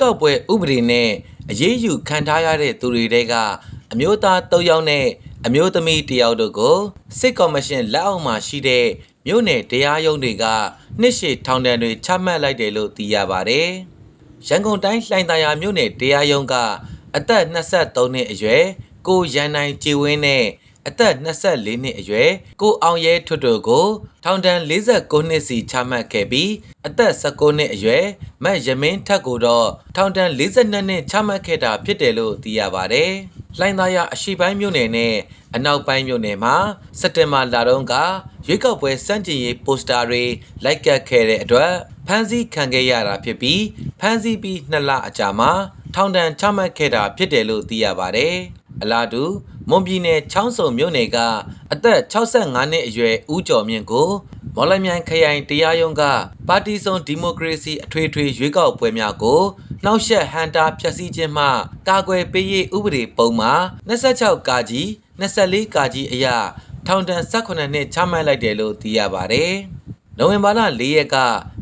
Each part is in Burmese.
ကောက်ပွဲဥပဒေနဲ့အရေးယူခံထားရတဲ့သူတွေတဲကအမျိုးသား၃ယောက်နဲ့အမျိုးသမီး၁ယောက်တို့ကိုစစ်ကော်မရှင်လက်အောက်မှာရှိတဲ့မြို့နယ်တရားရုံးတွေကနှစ်ရှည်ထောင်ဒဏ်တွေချမှတ်လိုက်တယ်လို့သိရပါတယ်။ရန်ကုန်တိုင်းလှိုင်သာယာမြို့နယ်တရားရုံးကအသက်23နှစ်အရွယ်ကိုရန်နိုင်ကြည်ဝင်းနဲ့ အသက်24နှစ်အရွယ်ကိုအောင်ရဲထွတ်တို့ကိုထောင်ဒဏ်49နှစ်စီချမှတ်ခဲ့ပြီးအသက်19နှစ်အရွယ်မတ်ရမင်းထက်ကိုတော့ထောင်ဒဏ်42နှစ်ချမှတ်ခဲ့တာဖြစ်တယ်လို့သိရပါတယ်။လှိုင်သာယာအရှိပိုင်းမြို့နယ်နဲ့အနောက်ပိုင်းမြို့နယ်မှာစက်တင်ဘာလတုန်းကရွေးကောက်ပွဲစန့်ကျင်ရေးပိုစတာတွေလိုက်ကပ်ခဲ့တဲ့အတွက်ဖမ်းဆီးခံခဲ့ရတာဖြစ်ပြီးဖမ်းဆီးပြီးနှစ်လအကြာမှာထောင်ဒဏ်ချမှတ်ခဲ့တာဖြစ်တယ်လို့သိရပါတယ်။အလားတူ မွန်ပြည်နယ်ချောင်းစုံမြို့နယ်ကအသက်65နှစ်အရွယ်ဦးကျော်မြင့်ကိုမော်လမြိုင်ခရိုင်တရားရုံးကပါတီစုံဒီမိုကရေစီအထွေထွေရွေးကောက်ပွဲများကိုနှောက်ယှက်ဟန်တာဖျက်ဆီးခြင်းမှကာကွယ်ပေးရေးဥပဒေပုံမှာ26ကာကြီး24ကာကြီးအရထောင်ဒဏ်18နှစ်ချမှတ်လိုက်တယ်လို့သိရပါတယ်။နိုဝင်ဘာလ4ရက်က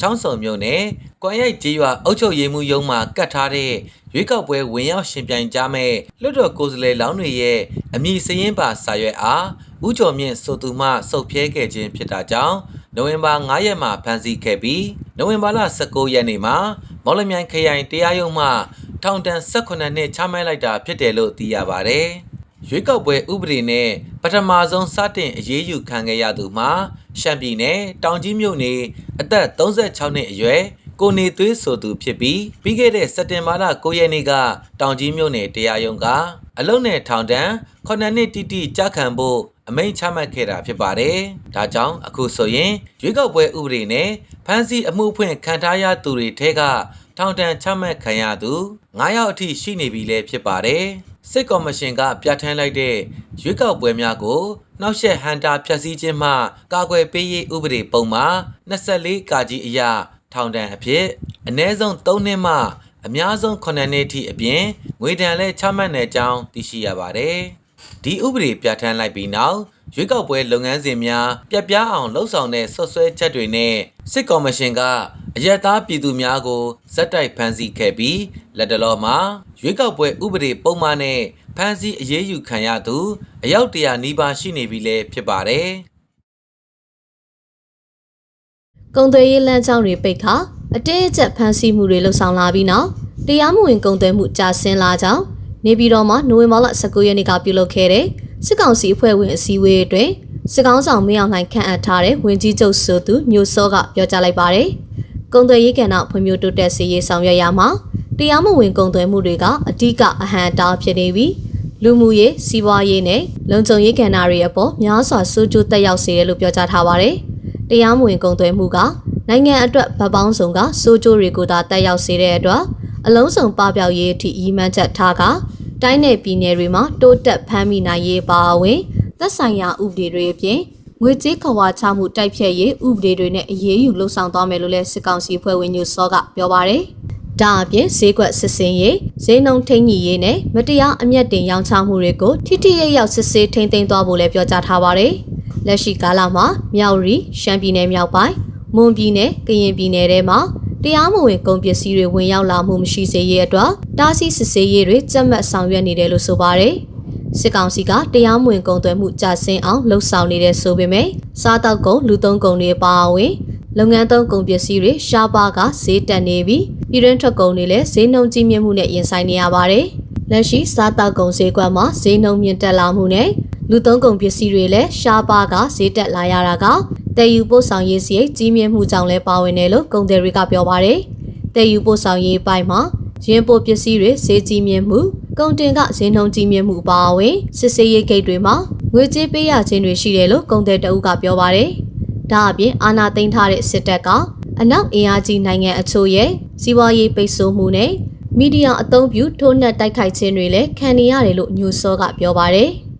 ချောင်းစုံမြို့နယ် ကွန်ရိုက်ကြီးရွာအုပ်ချုပ်ရေးမှူးရုံးမှာကတ်ထားတဲ့ရွေးကောက်ပွဲဝင်ရောက်ရှင်ပြိုင်ကြမဲ့လွတ်တော်ကိုယ်စားလှယ်လောင်းတွေရဲ့အမည်စရင်းပါစာရွက်အားဥကျော်မြင့်ဆိုသူမှစုပ်ဖြဲခဲ့ခြင်းဖြစ်တာကြောင့်နိုဝင်ဘာ9ရက်မှာဖမ်းဆီးခဲ့ပြီးနိုဝင်ဘာလ19ရက်နေ့မှာမော်လမြိုင်ခရိုင်တရားရုံးမှထောင်ဒဏ်18နှစ်ချမှတ်လိုက်တာဖြစ်တယ်လို့သိရပါတယ်။ရွေးကောက်ပွဲဥပဒေနဲ့ပထမဆုံးစတင်အရေးယူခံခဲ့ရသူမှာရှမ်းပြည်နယ်တောင်ကြီးမြို့နယ်အသက်36နှစ်အရွယ် ကိုနေသွေးဆိုသူဖြစ်ပြီးပြီးခဲ့တဲ့စက်တင်ဘာလ9ရက်နေ့ကတောင်ကြီးမြို့နယ်တရားရုံးကအလုံးနဲ့ထောင်ဒဏ်9နှစ်တိတိကြာခံဖို့အမိန့်ချမှတ်ခဲ့တာဖြစ်ပါတယ်။ဒါကြောင့်အခုဆိုရင်ရွေးကောက်ပွဲဥပဒေနဲ့ဖမ်းဆီးအမှုဖွင့်ခံထားရသူတွေထဲကထောင်ဒဏ်ချမှတ်ခံရသူ9ယောက်အထိရှိနေပြီလဲဖြစ်ပါတယ်။စစ်ကော်မရှင်ကပြဋ္ဌာန်းလိုက်တဲ့ရွေးကောက်ပွဲများကိုနှောက်ယှက်ဟန်တာဖျက်ဆီးခြင်းမှကာကွယ်ပေးရေးဥပဒေပုံမှာ24ကာကြီးအရ ထောင်ဒဏ်အဖြစ်အ ਨੇ ဆုံး3နှစ်မှအများဆုံး9နှစ်ထိအပြင်ငွေဒဏ်လည်းချမှတ်နေကြောင်းသိရှိရပါတယ်။ဒီဥပဒေပြဋ္ဌာန်းလိုက်ပြီးနောက်ရွေးကောက်ပွဲလုပ်ငန်းစဉ်များပြက်ပြားအောင်လှုပ်ဆောင်တဲ့ဆွဆွဲချက်တွေနဲ့စစ်ကော်မရှင်ကအယက်သားပြည်သူများကိုဇက်တိုက်ဖမ်းဆီးခဲ့ပြီးလက်တလောမှာရွေးကောက်ပွဲဥပဒေပုံမှန်နဲ့ဖမ်းဆီးအရေးယူခံရသူအယောက်တရာနီးပါးရှိနေပြီလည်းဖြစ်ပါတယ်။ ကုံသွေးရေးလမ်းကြောင်းတွေပိတ်ခါအတဲအကျပ်ဖမ်းဆီးမှုတွေလှုပ်ဆောင်လာပြီးနောက်တရားမဝင်ကုံသွဲမှုကြာဆင်းလာကြောင်းနေပြည်တော်မှာနိုဝင်ဘာလ19ရက်နေ့ကပြုလုပ်ခဲ့တဲ့စစ်ကောင်စီအဖွဲ့ဝင်အစည်းအဝေးအတွင်းစစ်ကောင်ဆောင်မင်းအောင်လှိုင်ခန့်အပ်ထားတဲ့ဝင်ကြီးချုပ်ဆိုသူမျိုးစောကပြောကြားလိုက်ပါတယ်။ကုံသွဲရေးကဏ္ဍဖွံ့ဖြိုးတိုးတက်စေရေးဆောင်ရွက်ရမှာတရားမဝင်ကုံသွဲမှုတွေကအဓိကအဟံတားဖြစ်နေပြီးလူမှုရေးစီးပွားရေးနဲ့လုံခြုံရေးကဏ္ဍတွေအပေါ်များစွာစိုးကျိုးတက်ရောက်စေတယ်လို့ပြောကြားထားပါတယ်။ တရားမဝင်ကုံသွဲမှုကနိုင်ငံအတွက်ဗတ်ပေါင်းစုံကစိုးကျိုးတွေကိုသာတက်ရောက်စေတဲ့အတွက်အလုံးစုံပပျောက်ရေးအထိရည်မှန်းချက်ထားကတိုင်းနယ်ပြည်နယ်တွေမှာတိုးတက်ဖမ်းမိနိုင်ရေးပါအဝင်သက်ဆိုင်ရာဥပဒေတွေအပြင်ငွေကြေးခွာချမှုတိုက်ဖြတ်ရေးဥပဒေတွေနဲ့အရေးယူလှုပ်ဆောင်သွားမယ်လို့လည်းစစ်ကောင်စီဖွဲ့ဝင်ညိုစောကပြောပါရယ်။ဒါအပြင်ဈေးကွက်စစ်စင်ရေးဈေးနှုန်းထိန်းညှိရေးနဲ့မတရားအမျက်တင်ရောင်းချမှုတွေကိုထိထိရိပ်ရောက်စစ်ဆေးထိန်းသိမ်းသွားဖို့လည်းပြောကြားထားပါရယ်။ လက်ရှိကာလမှာမြောက်ရီရှမ်းပြည်နယ်မြောက်ပိုင်းမွန်ပြည်နယ်ကရင်ပြည်နယ်ထဲမှာတရားမဝင်ကုန်ပစ္စည်းတွေဝင်ရောက်လာမှုမရှိစေရေးအတွက်တားဆီးစစ်ဆေးရေးတွေကြက်မှတ်ဆောင်ရွက်နေတယ်လို့ဆိုပါတယ်။စစ်ကောင်စီကတရားမဝင်ကုန်သွယ်မှုကြာဆင်းအောင်လှုံ့ဆော်နေတဲ့ဆိုပေမဲ့စားတောက်ကုန်လူသုံးကုန်တွေပါအဝင်လုပ်ငန်းသုံးကုန်ပစ္စည်းတွေရှားပါကဈေးတက်နေပြီးပြည်တွင်းထွက်ကုန်တွေလည်းဈေးနှုန်းကြီးမြင့်မှုနဲ့ရင်ဆိုင်နေရပါတယ်။လက်ရှိစားတောက်ကုန်ဈေးကွက်မှာဈေးနှုန်းမြင့်တက်လာမှုနဲ့ လူသုံးကုန်ပစ္စည်းတွေလည်းရှားပါကဈေးတက်လာရတာကတည်ယူပို့ဆောင်ရေးစရိတ်ကြီးမြင့်မှုကြောင့်လည်းပါဝင်တယ်လို့ကုန်သည်တွေကပြောပါတယ်။တည်ယူပို့ဆောင်ရေးပိုင်းမှာရင်းပို့ပစ္စည်းတွေဈေးကြီးမြင့်မှုကုန်တင်ကဈေးနှုန်းကြီးမြင့်မှုပါဝင်စစ်ဆေးရေးဂိတ်တွေမှာငွေကြေးပေးရခြင်းတွေရှိတယ်လို့ကုန်သည်တအုပ်ကပြောပါတယ်။ဒါအပြင်အာဏာသိမ်းထားတဲ့စစ်တပ်ကအနောက်အင်အားကြီးနိုင်ငံအချို့ရဲ့စီးပွားရေးပိတ်ဆို့မှုနဲ့မီဒီယာအသုံးပြုထိုးနှက်တိုက်ခိုက်ခြင်းတွေလည်းခံနေရတယ်လို့ညိုစောကပြောပါတယ်။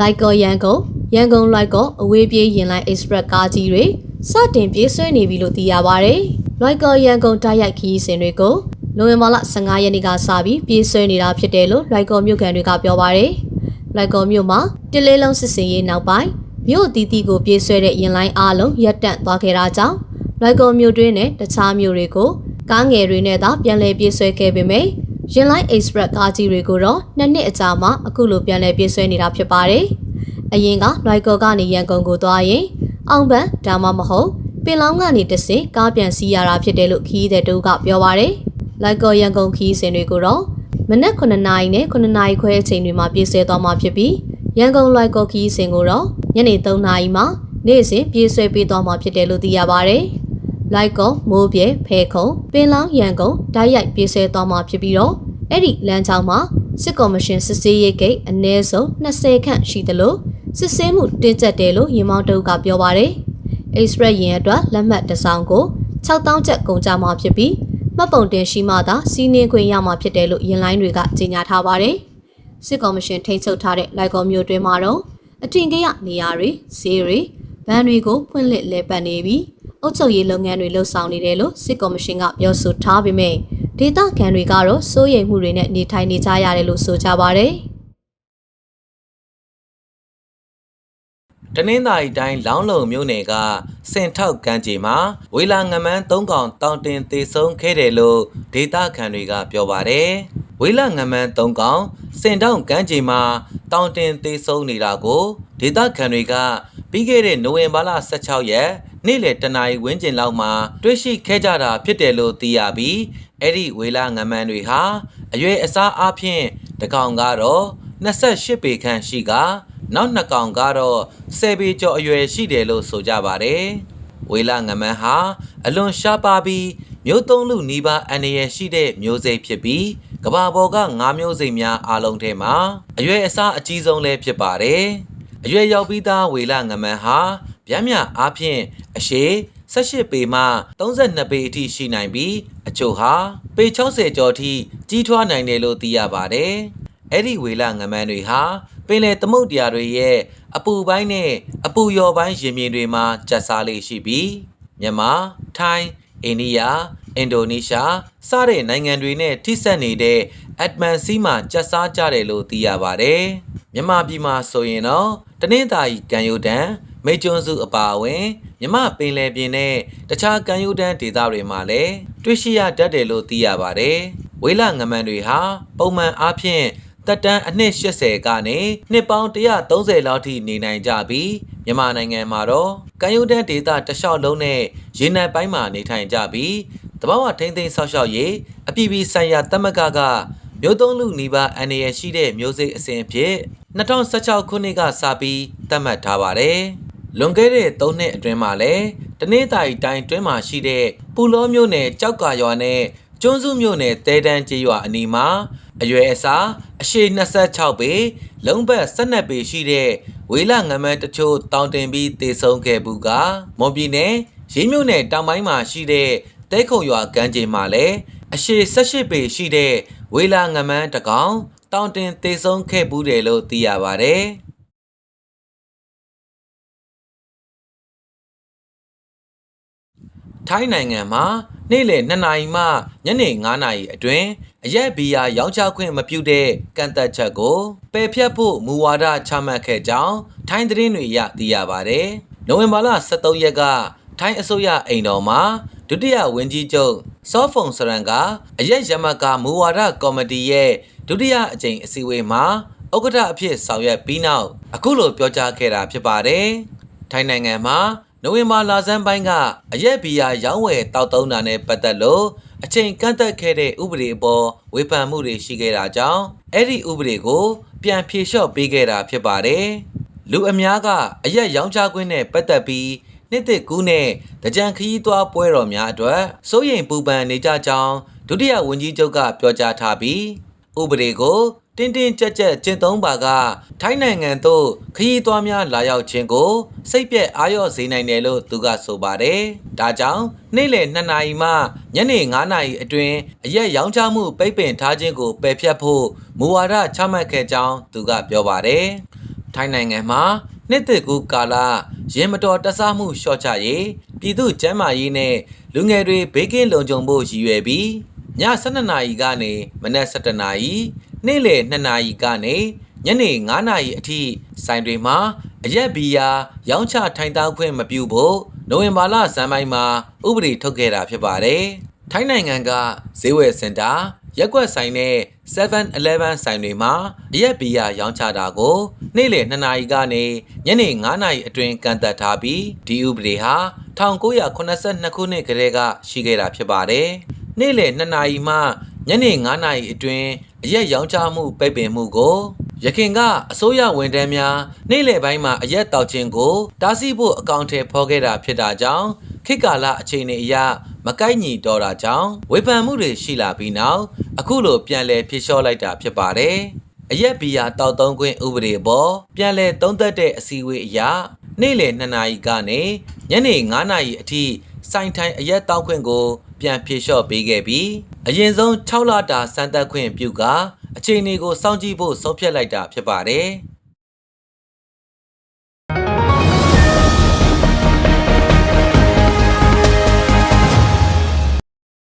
လိုက်ကောရန်ကုန်ရန်ကုန်လိုက်ကောအဝေးပြေးရင်လိုင်း express ကားကြီးတွေစတင်ပြေးဆွဲနေပြီလို့သိရပါဗျ။လိုက်ကောရန်ကုန်တိုက်ရိုက်ခရီးစဉ်တွေကိုနိုဝင်ဘာလ15ရက်နေ့ကစပြီးပြေးဆွဲနေတာဖြစ်တယ်လို့လိုက်ကောမြို့ခံတွေကပြောပါဗျ။လိုက်ကောမြို့မှာတလေးလုံးစစ်စင်ရေးနောက်ပိုင်းမြို့တီတီကိုပြေးဆွဲတဲ့ရင်လိုင်းအားလုံးရပ်တန့်သွားခဲ့တာကြောင့်လွိုက်ကော်မြို့တွင်းနဲ့တခြားမြို့တွေကိုကားငယ်တွေနဲ့သာပြန်လည်ပြေးဆွဲခဲ့ပေမယ့် ရင်လိုင်း Express ကားကြီးတွေကိုတော့နှစ်နှစ်အကြာမှအခုလိုပြန်လည်ပြေးဆွဲနေတာဖြစ်ပါတယ်။အရင်ကလွိုက်ကော်ကနေရန်ကုန်ကိုသွားရင်အောင်ပန်းဒါမှမဟုတ်ပင်လောင်းကနေတဆင့်ကားပြန်စီးရတာဖြစ်တယ်လို့ခီးတဲ့တူကပြောပါတယ်။လွိုက်ကော်ရန်ကုန်ခီးစဉ်တွေကိုတော့မနက်9နာရီနဲ့9နာရီခွဲအချိန်တွေမှာပြေးဆွဲသွားမှာဖြစ်ပြီးရန်ကုန်လွိုက်ကော်ခီးစဉ်ကိုတော့ညနေ3နာရီမှာနေ့စဉ်ပြေးဆွဲပေးသွားမှာဖြစ်တယ်လို့သိရပါတယ်။ လိုက်ကုန်းမိုးပြဲဖဲခုံပင်လောင်းရန်ကုန်ဓာတ်ရိုက်ပြေးဆွဲသွားမှာဖြစ်ပြီးတော့အဲ့ဒီလမ်းကြောင်းမှာစစ်ကော်မရှင်စစ်ဆေးရေးဂိတ်အနည်းဆုံး20ခန့်ရှိသလိုစစ်ဆေးမှုတင်းကျပ်တယ်လို့ရင်မောင်းတုပ်ကပြောပါတယ်။ Express ရင်အတွက်လက်မှတ်တစ်စောင်ကို6000ကျပ်ကုန်ကြမှာဖြစ်ပြီးမှတ်ပုံတင်ရှိမှသာစီးနှင်းခွင့်ရမှာဖြစ်တယ်လို့ရင်လိုင်းတွေကကြေညာထားပါတယ်။စစ်ကော်မရှင်ထိန်းချုပ်ထားတဲ့လိုက်ကော်မျိုးတွင်မှာတော့အထင်ကရနေရာတွေဈေးတွေဗန်တွေကိုဖွင့်လှစ်လဲပတ်နေပြီး အုပ်ချုပ်ရေးလုပ်ငန်းတွေလှုပ်ဆောင်နေတယ်လို့စစ်ကော်မရှင်ကပြောဆိုထားပေမဲ့ဒေသခံတွေကတော့စိုးရိမ်မှုတွေနဲ့နေထိုင်နေကြရတယ်လို့ဆိုကြပါတယ်။တနင်္သာရီတိုင်းလောင်းလုံမြို့နယ်ကစင်ထောက်ကမ်းခြေမှာဝေလာငမန်း၃កောင်တောင်တင်သေးဆုံးခဲ့တယ်လို့ဒေသခံတွေကပြောပါတယ်။ဝေလာငမန်း၃កောင်စင်ထောက်ကမ်းခြေမှာတောင်တင်သေးဆုံးနေတာကိုဒေသခံတွေကပြီးခဲ့တဲ့နိုဝင်ဘာလ16ရက် နေ့လယ်တနာရီဝန်းကျင်လောက်မှာတွေ့ရှိခဲ့ကြတာဖြစ်တယ်လို့သိရပြီးအဲ့ဒီဝေလာငမန်းတွေဟာအရွယ်အစားအဖြင့်တကောင်ကတော့28ပေခန့်ရှိကနောက်နှစ်ကောင်ကတော့10ပေကျော်အရွယ်ရှိတယ်လို့ဆိုကြပါတယ်။ဝေလာငမန်းဟာအလွန်ရှားပါပြီးမျိုးသုံးလူနီးပါးအန္တရာယ်ရှိတဲ့မျိုးစိတ်ဖြစ်ပြီးကဘာပေါ်က9မျိုးစိတ်များအားလုံးထဲမှာအရွယ်အစားအကြီးဆုံးလည်းဖြစ်ပါတယ်။အရွယ်ရောက်ပြီးသားဝေလာငမန်းဟာ ဗျမ်းမြအားဖြင့်အရှိ18ပေမှ32ပေအထိရှိနိုင်ပြီးအချို့ဟာပေ60ကျော်အထိကြီးထွားနိုင်တယ်လို့သိရပါတယ်။အဲ့ဒီဝေလာငမန်းတွေဟာပင်လယ်သမုဒ္ဒရာတွေရဲ့အပူပိုင်းနဲ့အပူလျော်ပိုင်းရင်ပြင်တွေမှာကျက်စားလေးရှိပြီးမြန်မာ၊ထိုင်း၊အိန္ဒိယ၊အင်ဒိုနီးရှားစတဲ့နိုင်ငံတွေနဲ့ထိစပ်နေတဲ့အက်ဒမန်စီမှာကျက်စားကြတယ်လို့သိရပါတယ်။မြန်မာပြည်မှာဆိုရင်တော့တနင်္သာရီကံရိုးတန်း မိတ်ကျွန်းစုအပါအဝင်မြမပင်လယ်ပြင်နဲ့တခြားကမ်းရိုးတန်းဒေသတွေမှာလည်းတွေ့ရှိရတတ်တယ်လို့သိရပါတယ်။ဝေးလငမန်တွေဟာပုံမှန်အားဖြင့်တက်တန်းအနှစ်80ကနေနှစ်ပေါင်း130လောက်ထိနေနိုင်ကြပြီးမြန်မာနိုင်ငံမှာတော့ကမ်းရိုးတန်းဒေသတလျှောက်လုံးနဲ့ရေနံပိုင်းမှာနေထိုင်ကြပြီးတဘာဝထိန်းသိမ်းဆောက်ရှောက်ရေးအပြည်ပြည်ဆိုင်ရာတမကကမျိုးသုံးလူနီးပါးအန္တရာယ်ရှိတဲ့မျိုးစိတ်အစဉ်အဖြစ်2016ခုနှစ်ကစပြီးသတ်မှတ်ထားပါတယ်။ လွန်ခဲ့တဲ့3နှစ်အတွင်းမှာလည်းတနင်္သာရီတိုင်းတွင်းမှာရှိတဲ့ပူလောမျိုးနယ်ကြောက်ကာရွာနဲ့ကျွန်းစုမျိုးနယ်တဲတန်းကျေးရွာအနီးမှာအရွယ်အစားအရှိ26ပေလုံးပတ်12ပေရှိတဲ့ဝေးလငမန်းတချို့တောင်တင်ပြီးတေဆုံးခဲ့ဘူးကမွန်ပြည်နယ်ရင်းမြို့နယ်တောင်ပိုင်းမှာရှိတဲ့တဲခုံရွာကမ်းခြေမှာလည်းအရှိ18ပေရှိတဲ့ဝေးလာငမန်းတကောင်တောင်တင်တေဆုံးခဲ့ဘူးတယ်လို့သိရပါတ ထိုင်းနိုင်ငံမှာနေ့လယ်2နာရီမှညနေ9နာရီအတွင်းအရက်ဘီယာရောင်းချခွင့်မပြုတဲ့ကန့်သက်ချက်ကိုပယ်ဖျက်ဖို့မူဝါဒချမှတ်ခဲ့ကြောင်းထိုင်းသတင်းတွေရသိရပါတယ်။နိုဝင်ဘာလ23ရက်ကထိုင်းအစိုးရအိမ်တော်မှာဒုတိယဝန်ကြီးချုပ်စောဖုံစရန်ကအရက်ရမကမူဝါဒကော်မတီရဲ့ဒုတိယအကြိမ်အစည်းအဝေးမှာဥက္ကဋ္ဌအဖြစ်ဆောင်ရွက်ပြီးနောက်အခုလိုပြောကြားခဲ့တာဖြစ်ပါတယ်။ထိုင်းနိုင်ငံမှာ နိုဝင်ဘာလဆန်းပိုင်းကအရက်ဘီယာရောင်းဝယ်တောက်သုံးတာနဲ့ပတ်သက်လို့အချိန်ကန့်သက်ခဲ့တဲ့ဥပဒေအပေါ်ဝေဖန်မှုတွေရှိခဲ့တာကြောင့်အဲ့ဒီဥပဒေကို ပြန်ဖြေလျှော့ပေးခဲ့တာဖြစ်ပါတယ်။လူအများကအရက်ရောင်းချခွင့်နဲ့ပတ်သက်ပြီးနှစ်သက်ကူးနဲ့တကြံခရီးသွားပွဲတော်များအတွက်စိုးရိမ်ပူပန်နေကြကြောင်းဒုတိယဝန်ကြီးချုပ်ကပြောကြားထားပြီးဥပဒေကို တင်းတင်းကြပ်ကြပ်ကျင့်သုံးပါကထိုင်းနိုင်ငံသို့ခရီးသွားများလာရောက်ခြင်းကို စိတ်ပြက်အာရုံစေနိုင်တယ်လို့သူကဆိုပါတယ်။ဒါကြောင့်နေ့လယ်2နာရီမှညနေ9နာရီအတွင်းအရက်ရောင်းချမှုပိတ်ပင်ထားခြင်းကိုပယ်ဖျက်ဖို့မူဝါဒချမှတ်ခဲ့ကြောင်းသူကပြောပါတယ်။ထိုင်းနိုင်ငံမှာနှစ်သက်ကူကာလရင်မတော်တဆမှုလျှော့ချရေးပြည်သူ့ကျန်းမာရေးနဲ့လူငယ်တွေဘေးကင်းလုံခြုံဖို့ရည်ရွယ်ပြီးည12နာရီကနေမနက်7နာရီ နေ့လယ်2နာရီကနေညနေ9နာရီအထိဆိုင်တွေမှာအရက်ဘီယာရောင်းချထိုင်တောင်းခွင့်မပြုဖို့နိုဝင်ဘာလဇန်ပိုင်းမှာဥပဒေထုတ်ခဲ့တာဖြစ်ပါတယ်။ထိုင်းနိုင်ငံကဈေးဝယ်စင်တာရက်ကွက်ဆိုင်နဲ့ 7-Eleven ဆိုင်တွေမှာအရက်ဘီယာရောင်းချတာကိုနေ့လယ်2နာရီကနေညနေ9နာရီအတွင်းကန့်သတ်ထားပြီးဒီဥပဒေဟာ1982ခုနှစ်ကတည်းကရှိခဲ့တာဖြစ်ပါတယ်။နေ့လယ်2နာရီမှညနေ9နာရီအတွင်း အရက်ရောင်းချမှုပိတ်ပင်မှုကိုရခင်ကအစိုးရဝန်ထမ်းများနေ့လယ်ပိုင်းမှာအရက်တောက်ခြင်းကိုတားဆီးဖို့အကောင့်ထဲဖော်ခဲ့တာဖြစ်တာကြောင့်ခေတ်ကာလအခြေအနေအရမကိုက်ညီတော့တာကြောင့်ဝေဖန်မှုတွေရှိလာပြီးနောက်အခုလိုပြန်လည်ဖြေလျှော့လိုက်တာဖြစ်ပါတယ်။အရက်ဘီယာတောက်သုံးခွင့်ဥပဒေပေါ်ပြန်လည်သုံးသက်တဲ့အစည်းအဝေးအရနေ့လယ်2နာရီကနေညနေ9နာရီအထိစိုင်ထိုင်အရက်တောက်ခွင့်ကိုပြန်ဖြေလျှော့ပေးခဲ့ပြီး အရင်ဆုံး6လတာစမ်းသပ်ခွင့်ပြုကာအခြေအနေကိုစောင့်ကြည့်ဖို့ဆုံးဖြတ်လိုက်တာဖြစ်ပါတယ်။